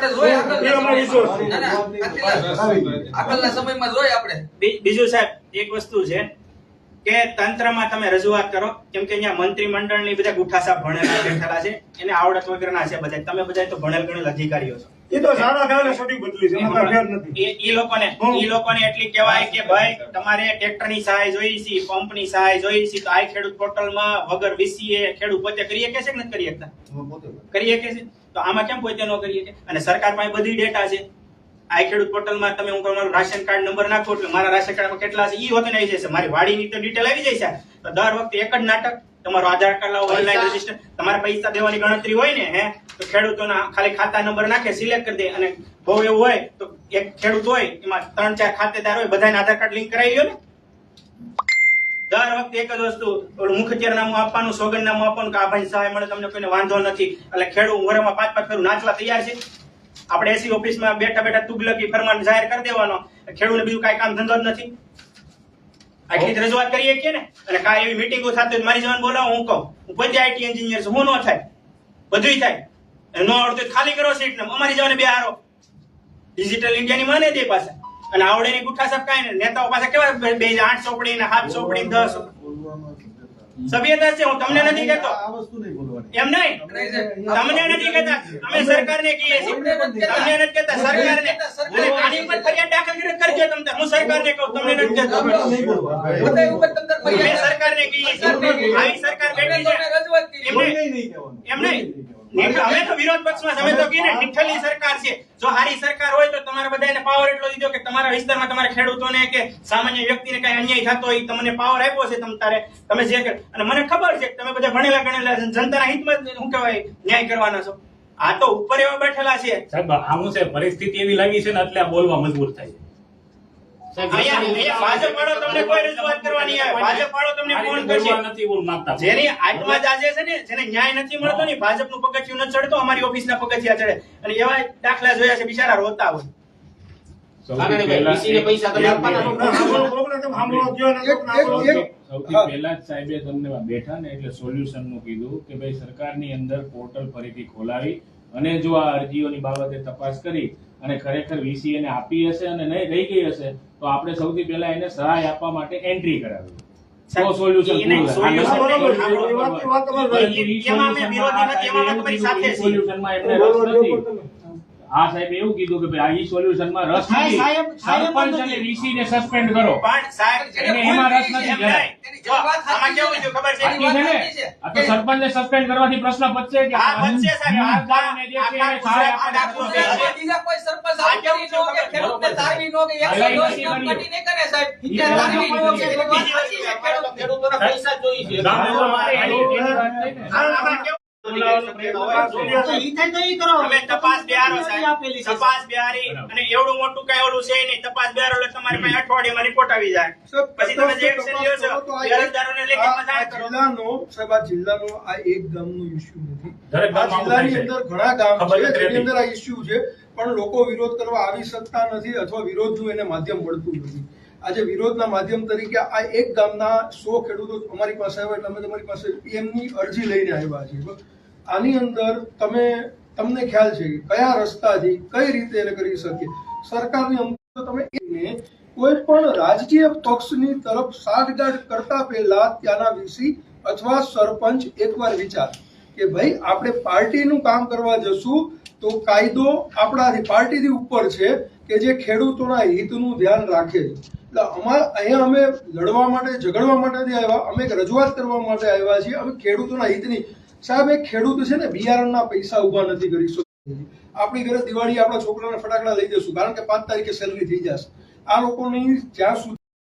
આપણે જોઈએ આગળના- સમયમાં. જોઈએ આપણે. બીજું સાહેબ એક વસ્તુ છે કે તંત્રમાં તમે રજૂઆત કરો કેમ કે અહીંયા મંત્રી મંડળની બધા ગુઠાસા ભણેલા બેઠેલા છે એને આવડત વગરના છે બધા તમે બધા તો ભણેલ ગણેલ અધિકારીઓ છો. એ તો સારા થયા સટી બદલી છે એમાં નથી. એ લોકોને ઈ લોકોને એટલી કહેવાય કે ભાઈ તમારે ટ્રેક્ટરની સહાય જોઈ છે પંપની સહાય જોઈએ છે તો આ ખેડૂત પોર્ટલમાં વગર વીસીએ ખેડૂત પોતે કરી શકે છે કે નથી કરી શકતા કરી શકે છે? તો આમાં કેમ પોતે ન કરી છીએ? અને સરકાર પાસે બધી ડેટા છે. આ ખેડૂત પોર્ટલમાં તમે હું તમારું રાશન કાર્ડ નંબર નાખો એટલે મારા રાશન કાર્ડમાં કેટલા છે એ વખતે આવી જશે. મારી વાડીની તો ડિટેલ આવી જાય છે. તો દર વખતે એક જ નાટક. તમારું આધાર કાર્ડ લાવો ઓનલાઈન રજિસ્ટર તમારે પૈસા દેવાની ગણતરી હોય ને હે તો ખેડૂતોના ખાલી ખાતા નંબર નાખે સિલેક્ટ કરી દે. અને બહુ એવું હોય તો એક ખેડૂત હોય એમાં ત્રણ ચાર ખાતેદાર હોય બધાને આધાર કાર્ડ લિંક કરાવી ગયો ને. દર વખતે એક જ વસ્તુ, ઓલું મુખત્યારનામું આપવાનું સોગંદનામું આપવાનું કે આ ભાઈ સહાય મળે, તમને કોઈને વાંધો નથી. એટલે ખેડૂત ઉંમરમાં પાંચ પાંચ ફેરું નાચવા તૈયાર છે. આપણે એસી ઓફિસમાં બેઠા બેઠા તુગલકી ફરમાન જાહેર કરી દેવાનો. ખેડૂતને બીજું કાંઈ કામ ધંધો જ નથી. આટલી જ રજૂઆત કરીએ કે ને? અને કાંઈ એવી મિટિંગો થતી મારી જવાન બોલાવો, હું કહું. હું પોતે આઈટી એન્જિનિયર છું, હું ન થાય. બધુંય થાય. ન આવડતું ખાલી કરો સીટ ને અમારી જવાને બે હારો. ડિજિટલ ઇન્ડિયાની માને દે પાસે અને આવડે ની ગુઠા સપકાય ને નેતાઓ પાસે કેવા બે આઠ ચોપડી ને હાથ ચોપડી. દસ સભ્યતા છે હું તમને નથી કહેતો. એમ નહીં? તમને નથી કહેતા? અમે સરકારને કહીએ છીએ. તમને નથી કહેતા સરકારને. અને આની પર ફરિયાદ દાખલ કરી કરજો તમને. હું સરકારને કહું તમને નથી કહેતો. ઉપર પૈસા સરકારને કહીએ છીએ. આવી સરકાર બેઠી છે. એમ નહીં? એમ નહીં? અમે તો વિરોધ પક્ષમાં માં અમે તો કહીએ ને નિઠ્ઠલની સરકાર છે. જો હારી સરકાર હોય તો તમારે બધાને પાવર એટલો દીધો કે તમારા વિસ્તારમાં તમારા ખેડૂતોને કે સામાન્ય વ્યક્તિને કઈ અન્યાય થતો હોય તમને પાવર આપ્યો છે તમ તારે તમે જે અને મને ખબર છે કે તમે બધા ભણેલા ગણેલા જનતાના હિતમાં શું કહેવાય ન્યાય કરવાના છો. આ તો ઉપર એવા બેઠેલા છે. સાહેબ આવું છે પરિસ્થિતિ એવી લાગી છે ને એટલે આ બોલવા મજબૂર થાય છે. અહીંયા ભાજપનું ભાજપ વાળો તમને આ ફોન રીતે કરશે. બોલવા નથી જેની આત્મા જાજે છે ને જેને ન્યાય નથી મળતો ને ભાજપનું પગથિયું ન ચડતો અમારી ઓફિસ ના પગથિયા ચડે. અને એવા દાખલા જોયા છે બિચારા રોતા હોય. બેઠા ને એટલે સોલ્યુશનનું કીધું કે ભાઈ સરકારની અંદર પોર્ટલ ફરીથી ખોલાવી અને જો આ અરજીઓની બાબતે તપાસ કરી અને ખરેખર વીસી એને આપી હશે અને નહીં રહી ગઈ હશે તો આપણે સૌથી પહેલા એને સહાય આપવા માટે એન્ટ્રી કરાવી. સોલ્યુશન આ સાહેબ એવું કીધું કે ભાઈ આ સોલ્યુશનમાં રસ નથી. સરપંચ અને વીસી ને સસ્પેન્ડ કરો. પણ સાહેબ એને એમાં રસ નથી જરાય. છે ને, આ તો સરપંચને સસ્પેન્ડ કરવાથી પ્રશ્ન પતશે કે હા, સાહેબ કોઈ સરપંચ આ કેવું કે ખેડૂતને તારવી નો કે કરે. સાહેબ. ખેડૂતોના પૈસા જોઈએ છે. ગામ લોકો માટે એની- એની વાત થઈ ને. આ- આમાં કેવું બોલાવવાનો પ્રયત્ન કરશે. તો ઈ થાય તો ઈ કરો. અમે તપાસ બિહારો સાહેબ તપાસ બિહારી અને એવડું મોટું કઈ ઓલું છે નહીં. તપાસ બિહારો એટલે તમારી પાસે અઠવાડિયામાં રિપોર્ટ આવી જાય. પછી તમે જે એક્શન લ્યો છો અરજદારોને લેખિતમાં જાણ કરો. જિલ્લાનો સાહેબ આ જિલ્લાનો આ એક ગામનો ઇસ્યુ નથી. આ જિલ્લાની અંદર ઘણા ગામ છે જેની અંદર આ ઇસ્યુ છે પણ લોકો વિરોધ કરવા આવી શકતા નથી અથવા વિરોધનું એને માધ્યમ મળતું નથી. આજે વિરોધના માધ્યમ તરીકે આ એક ગામના સો ખેડૂતો અમારી પાસે આવ્યા એટલે અમે તમારી પાસે એમની અરજી લઈને આવ્યા છીએ? આની અંદર તમે, તમને ખ્યાલ છે કે કયા રસ્તાથી કઈ રીતે એને કરી શકીએ? સરકારની અંદર તમે એને કોઈ પણ રાજકીય પક્ષની તરફ સાઠગાંઠ કરતા પહેલા ત્યાંના વીસી અથવા સરપંચ એકવાર વિચાર કે ભાઈ, આપણે પાર્ટીનું કામ કરવા જશું તો કાયદો આપણાથી પાર્ટીથી ઉપર છે કે જે ખેડૂતોના હિતનું ધ્યાન રાખે છે. એટલે અમારે અહીંયા અમે લડવા માટે, ઝઘડવા માટે નથી આવ્યા. અમે રજૂઆત કરવા માટે આવ્યા છીએ. અમે ખેડૂતોના હિતની સાહેબ, એક ખેડૂત છે ને, બિયારણના પૈસા ઊભા નથી કરી શકતો. આપણી ઘરે દિવાળી, આપણા છોકરાને ફટાકડા લઈ જશું, કારણ કે પાંચ તારીખે સેલરી થઈ જશે. આ લોકોની જ્યાં સુધી